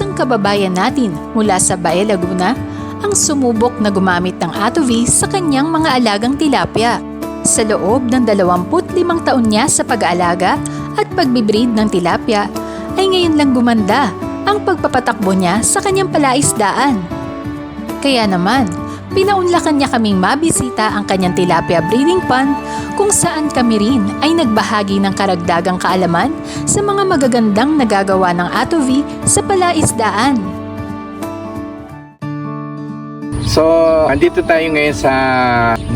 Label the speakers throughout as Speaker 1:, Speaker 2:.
Speaker 1: isang kababayan natin mula sa Bae Laguna ang sumubok na gumamit ng Atovi sa kanyang mga alagang tilapia. Sa loob ng 25 taon niya sa pag-aalaga at pagbibreed ng tilapia ay ngayon lang gumanda ang pagpapatakbo niya sa kanyang palaisdaan. Kaya naman, pinaunlakan niya kaming mabisita ang kanyang tilapia breeding pond kung saan kami rin ay nagbahagi ng karagdagang kaalaman sa mga magagandang nagagawa ng Atovi sa palaisdaan.
Speaker 2: So, andito tayo ngayon sa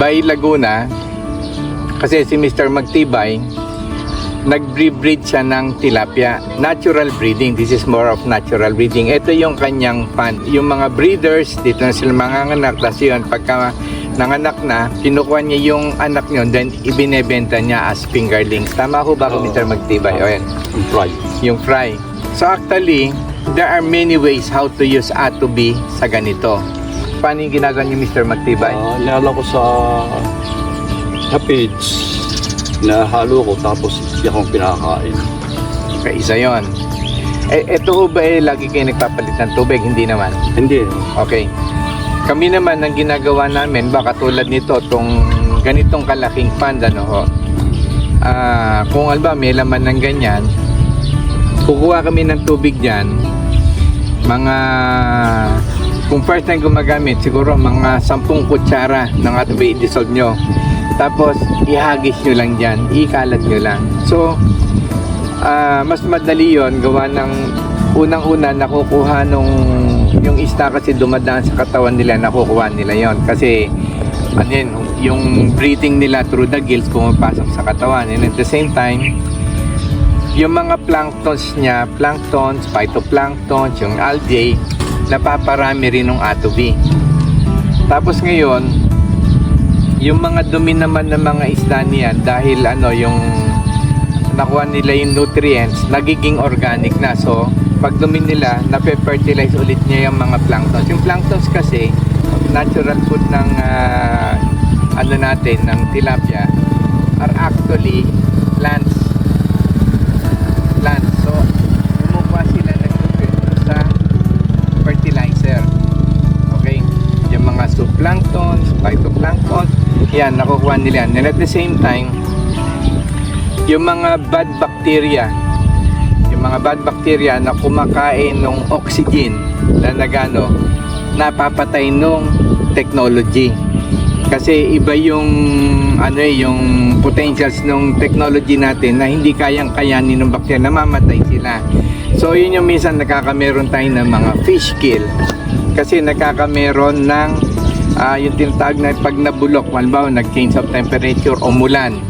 Speaker 2: Bay Laguna kasi si Mr. Magtibay nag-breed siya ng tilapia. Natural breeding. This is more of natural breeding. Ito yung kanyang pan. Yung mga breeders, dito na sila manganganak. Tapos yun, pagka nanganak na, kinukuha niya yung anak niyo, then ibinebenta niya as fingerlings. Tama ho ba
Speaker 3: Oo.
Speaker 2: Mr. Magtibay? O yan,
Speaker 3: Yung fry.
Speaker 2: yung fry. So actually, there are many ways how to use A2B sa ganito. Paano yung ginagawa ni Mr. Magtibay?
Speaker 3: Uh, ko sa sa page na halo ko tapos di akong pinakain.
Speaker 2: Okay, isa yon. Eh, ito ba eh, lagi kayo nagpapalit ng tubig? Hindi naman.
Speaker 3: Hindi.
Speaker 2: Okay. Kami naman, ang ginagawa namin, baka tulad nito, tong ganitong kalaking panda, no ho. Ah, kung alba may laman ng ganyan, kukuha kami ng tubig dyan, mga, kung first time gumagamit, siguro mga 10 kutsara ng ating i-dissolve nyo. Tapos, ihagis nyo lang dyan, ikalat nyo lang. So, ah, mas madali yon gawa ng unang-una nakukuha nung yung isda kasi dumadaan sa katawan nila nakukuha nila yon kasi ano yun, yung breathing nila through the gills pumapasok sa katawan. And at the same time yung mga planktons niya planktons, phytoplanktons yung algae napaparami rin ng atobi tapos ngayon yung mga dumi naman ng mga isda niyan dahil ano yung nakuha nila yung nutrients, nagiging organic na. So, pag dumi nila, nape-fertilize ulit niya yung mga planktons. Yung planktons kasi, natural food ng ah, ano natin, ng tilapia, are actually. Plants. Zooplanktons, phytoplanktons, yan, nakukuha nila. And at the same time, yung mga bad bacteria yung mga bad bacteria na kumakain ng oxygen na nagano napapatay nung technology. Kasi iba yung ano eh, yung potentials ng technology natin na hindi kayang kayanin ng bacteria namamatay sila. So yun yung minsan nakakameron tayo ng mga fish kill. Kasi nakakameron ng ah, yung tinatawag na pag nabulok halimbawa nag-change of temperature o mulan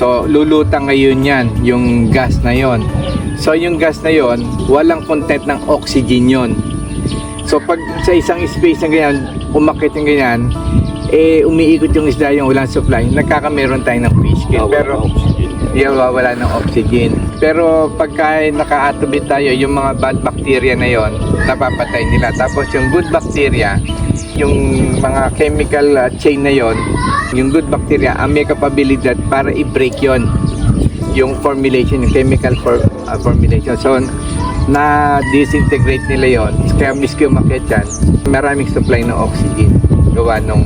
Speaker 2: So, lulutang ngayon yan, yung gas na yon. So, yung gas na yon, walang content ng oxygen yon. So, pag sa isang space na ganyan, umakit yung ganyan, eh, umiikot yung isda yung walang supply, nagkakameron tayo ng fish kill. Pero, yeah, wala ng oxygen. Pero, pagka naka-atubit tayo, yung mga bad bacteria na yon, napapatay nila. Tapos, yung good bacteria, yung mga chemical uh, chain na yon, yung good bacteria, ang may kapabilidad para i-break yon yung formulation, yung chemical for, uh, formulation. So, na-disintegrate nila yon kaya miski umakit yan, maraming supply ng oxygen gawa nung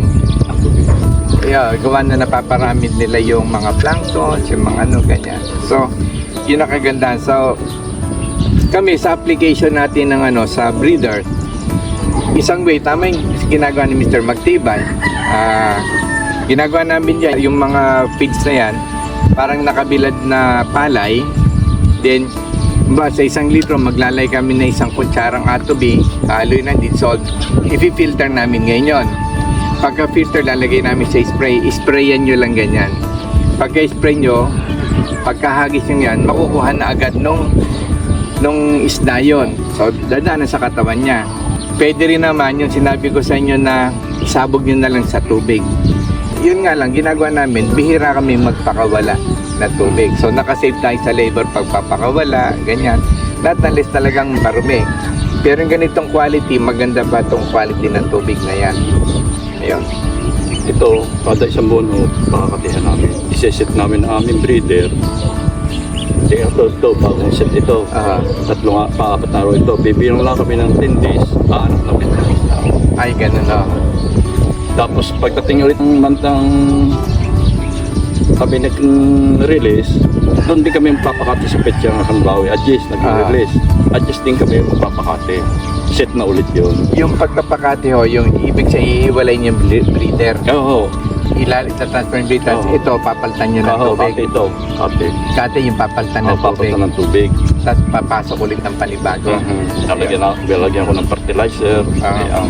Speaker 2: yeah, gawa na napaparami nila yung mga planktons, yung mga ano, ganyan. So, yun ang kagandahan. So, kami sa application natin ng ano sa breeder, isang way, tama yung ginagawa ni Mr. Magtibay. Ah, ginagawa namin yan, yung mga feeds na yan, parang nakabilad na palay. Then, ba, sa isang litro, maglalay kami na isang kutsarang atobi, haloy na dissolve. I-filter namin ngayon. Pagka filter, lalagay namin sa spray. Sprayan nyo lang ganyan. Pagka spray nyo, pagkahagis nyo yan, makukuha na agad nung nung isda yun. So, dadaanan sa katawan niya. Pwede rin naman yung sinabi ko sa inyo na isabog nyo na lang sa tubig. Yun nga lang, ginagawa namin, bihira kami magpakawala na tubig. So, nakasave tayo sa labor pagpapakawala, ganyan. Lahat ng list talagang marumi. Pero yung ganitong quality, maganda pa itong quality ng tubig na yan. Ayun.
Speaker 3: Ito, kada isang buwan ho, pakakatihan namin. Iseset namin ang aming breeder. Kasi ito, ito, bagong set ito.
Speaker 2: Aha.
Speaker 3: Tatlo nga, paapat na araw ito. Bibigyan lang kami ng 10 days, aanap na na.
Speaker 2: Ay, ganun oh.
Speaker 3: Tapos pagdating ulit ng mantang kami nag-release, doon din kami magpapakati sa petsa ng Halimbawi. Adjust, nag-release. Adjust din kami magpapakati. Set na ulit yun.
Speaker 2: Yung pagkapakati ho, yung ibig sa iiwalay ble- breather.
Speaker 3: Oo.
Speaker 2: Ilalit sa transfer breather.
Speaker 3: Oo.
Speaker 2: Ito, papalitan niyo ng
Speaker 3: Oo,
Speaker 2: tubig.
Speaker 3: kati ito. Kati.
Speaker 2: Kate yung papalitan ng tubig.
Speaker 3: papasa ng tubig.
Speaker 2: Tapos papasok ulit ng panibago.
Speaker 3: Mhm. Lalagyan, na, lalagyan ko ng fertilizer.
Speaker 2: Ah.
Speaker 3: Ayan.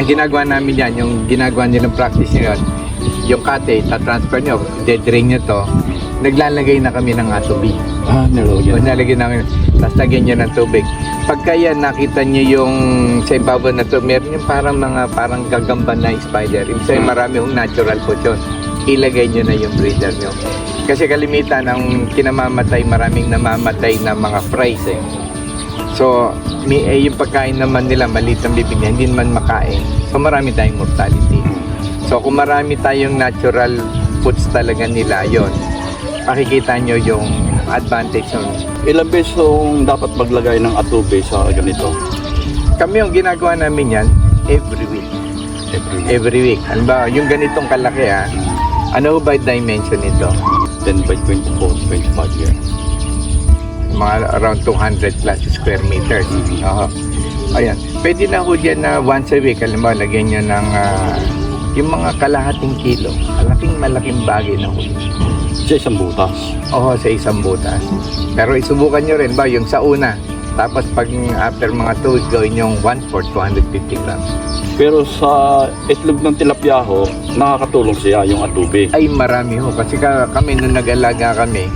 Speaker 2: Ang ginagawa namin yan, yung ginagawa nilang practice nyo yun, yung kate, ta-transfer nyo, de-drain nyo to, naglalagay na kami ng atobi.
Speaker 3: Ah,
Speaker 2: Yung
Speaker 3: nilalagyan.
Speaker 2: nalagay namin, tapos lagyan nyo ng tubig. Pagka yan, nakita nyo yung sa ibabaw na to, meron yung parang mga parang gagamba na spider. Ibig sabihin,
Speaker 3: Hmm.
Speaker 2: marami yung natural po yun. Ilagay nyo na yung breeder nyo. Kasi kalimitan, ang kinamamatay, maraming namamatay na mga fries eh. So, may, eh, yung pagkain naman nila, maliit ang bibig niya, hindi naman makain. So, marami tayong mortality. So, kung marami tayong natural foods talaga nila, yon makikita nyo yung advantage nun.
Speaker 3: Ilang beses yung dapat maglagay ng atube sa ganito?
Speaker 2: Kami yung ginagawa namin yan every week.
Speaker 3: Every
Speaker 2: Every week. Ano ba, yung ganitong kalaki ha, ano ba yung dimension nito?
Speaker 3: 10 by 24, 25 yan.
Speaker 2: Mga around 200 plus square meters.
Speaker 3: Mhm.
Speaker 2: Oo. Ayan. Pwede na ho dyan na once a week, alam mo, lagyan nyo ng ah, yung mga kalahating kilo. Malaking malaking bagay na ho.
Speaker 3: Sa isang butas.
Speaker 2: Oo, sa isang butas. Pero isubukan nyo rin ba yung sa una. Tapos pag after mga 2 weeks, gawin yung 1 for 250 grams.
Speaker 3: Pero sa itlog ng tilapia ho, nakakatulong siya yung atube.
Speaker 2: Ay marami ho. Kasi ka, kami nung nag-alaga kami,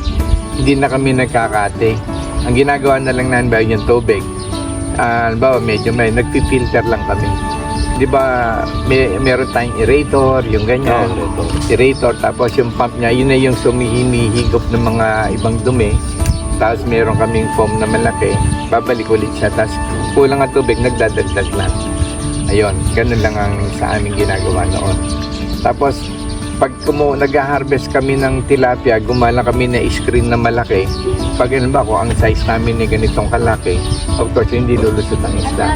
Speaker 2: hindi na kami nagkakate. Ang ginagawa na lang namin ba yung tubig. Ah, halimbawa, medyo may nagpi-filter lang kami. Di ba, may, meron tayong aerator, yung ganyan.
Speaker 3: Ito.
Speaker 2: aerator, tapos yung pump niya, yun na yung sumihimihigop ng mga ibang dumi. Tapos meron kaming foam na malaki, babalik ulit siya. Tapos kulang ang tubig, nagdadagdag lang. Ayun, ganun lang ang sa aming ginagawa noon. Tapos, pag kumu nag-harvest kami ng tilapia, gumala kami na screen na malaki. Pag ba, kung ang size namin ni ganitong kalaki, of course, hindi lulusot ang isda.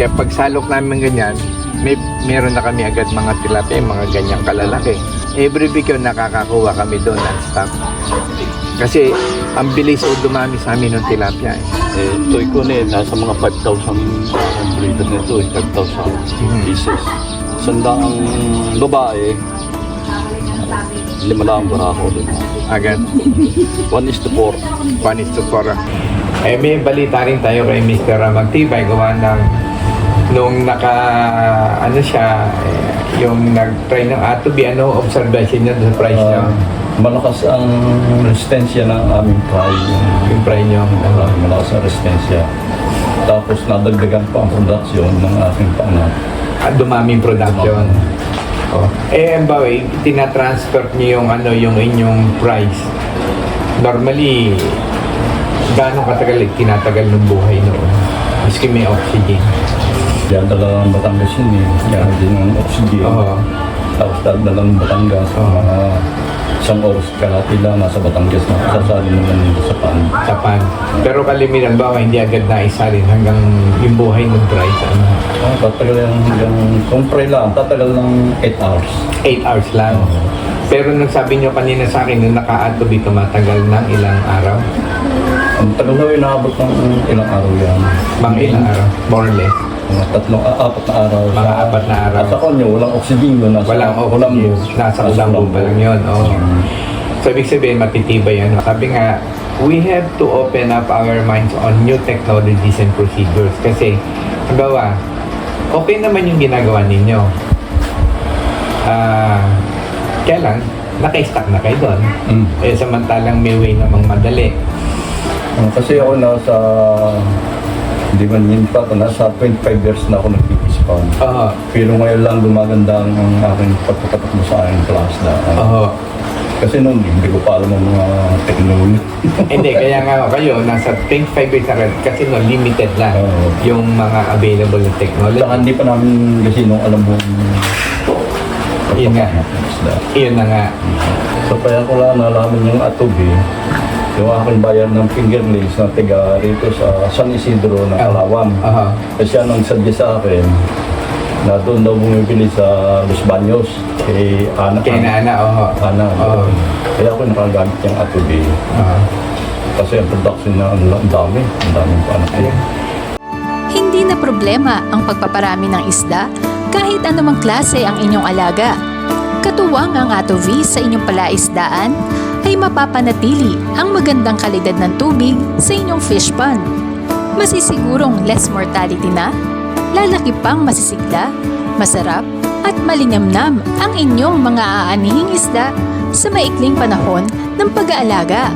Speaker 2: Kaya pag salok namin ganyan, may meron na kami agad mga tilapia, mga ganyang kalalaki. Every week yun, nakakakuha kami doon ng stock. Kasi ang bilis o dumami sa amin ng tilapia. Eh.
Speaker 3: Eh, toy ko na eh, nasa mga 5,000 ang breeder nito eh, 5,000 pieces. Sandaang babae, lima lang ang barako doon.
Speaker 2: Agad.
Speaker 3: 1 is to 4.
Speaker 2: One is to four. Eh, may balita rin tayo kay Mr. Magtibay gawa ng nung naka ano siya eh, yung nag-try ng atobi ano observation niya sa price niya
Speaker 3: Ah, malakas ang resistensya ng aming fry.
Speaker 2: yung price niyo ano.
Speaker 3: Uh, malakas ang resistensya. Tapos nadagdagan pa ang production ng aking pangat.
Speaker 2: at dumaming production. Oh. Eh, ang bawi, tinatransfer niyo yung ano, yung inyong price. Normally, gaano katagal tinatagal ng buhay noon? Maski may oxygen.
Speaker 3: Yan talagang Batangas yun eh. Yan din ang oxygen.
Speaker 2: Oo.
Speaker 3: Tapos talagang Batangas.
Speaker 2: Oo.
Speaker 3: Mga isang oras kalati lang nasa Batangas na kasasali naman dito sa pan.
Speaker 2: Tapan. Pero kalimitan ba, hindi agad na isalin hanggang yung buhay ng price. Ano?
Speaker 3: Oh, tatagal yan hanggang, kung lang, tatagal ng 8 hours.
Speaker 2: 8 hours lang. Pero nung sabi nyo kanina sa akin, nung naka-atobi, tumatagal ng ilang araw.
Speaker 3: Ang tagal na inaabot ng ilang araw yan.
Speaker 2: Mga ilang araw, more or less.
Speaker 3: Mga tatlong, ah, apat na araw.
Speaker 2: Mga apat na araw.
Speaker 3: At sa kanya, walang oxygen yun. Nasa,
Speaker 2: Walang oxygen. Nasa ulambo pa lang yun. Oh. So, ibig sabihin, matitibay yan. Sabi nga, we have to open up our minds on new technologies and procedures. Kasi, halimbawa, okay naman yung ginagawa ninyo. Ah, kaya lang, naka-stack na kayo doon.
Speaker 3: Mm.
Speaker 2: Eh, samantalang may way namang madali.
Speaker 3: Ah, kasi ako nasa, hindi man yun pa, nasa 25 years na ako nagpipispan.
Speaker 2: Oo.
Speaker 3: Pero ngayon lang gumaganda ang aking pagkakatakbo sa aking class na.
Speaker 2: Oo.
Speaker 3: Kasi noon, hindi ko pa alam ang mga technology.
Speaker 2: Hindi, kaya nga kayo, nasa 25 years na kayo, kasi no, limited lang
Speaker 3: Oo.
Speaker 2: yung mga available na technology.
Speaker 3: Saka hindi pa namin kasi nung alam mo
Speaker 2: Yun nga. Iyon na nga.
Speaker 3: So kaya ko lang nalaman yung atobi, Yung aking bayan ng fingerlings na tiga rito sa San Isidro na Kalawang.
Speaker 2: Aha.
Speaker 3: Kasi siya nang suggest sa akin na doon daw bumibili sa Los Baños kay Ana.
Speaker 2: Kay Nana, oho.
Speaker 3: Ana.
Speaker 2: Oo.
Speaker 3: Kaya ako nakagamit yung atubi.
Speaker 2: Ah.
Speaker 3: Kasi ang production niya ang ang dami. Ang daming panak niya.
Speaker 1: Hindi na problema ang pagpaparami ng isda kahit anumang klase ang inyong alaga. Katuwang ang atovi sa inyong palaisdaan ay mapapanatili ang magandang kalidad ng tubig sa inyong fish pond. Masisigurong less mortality na, lalaki pang masisigla, masarap at malinamnam ang inyong mga aanihing isda sa maikling panahon ng pag-aalaga.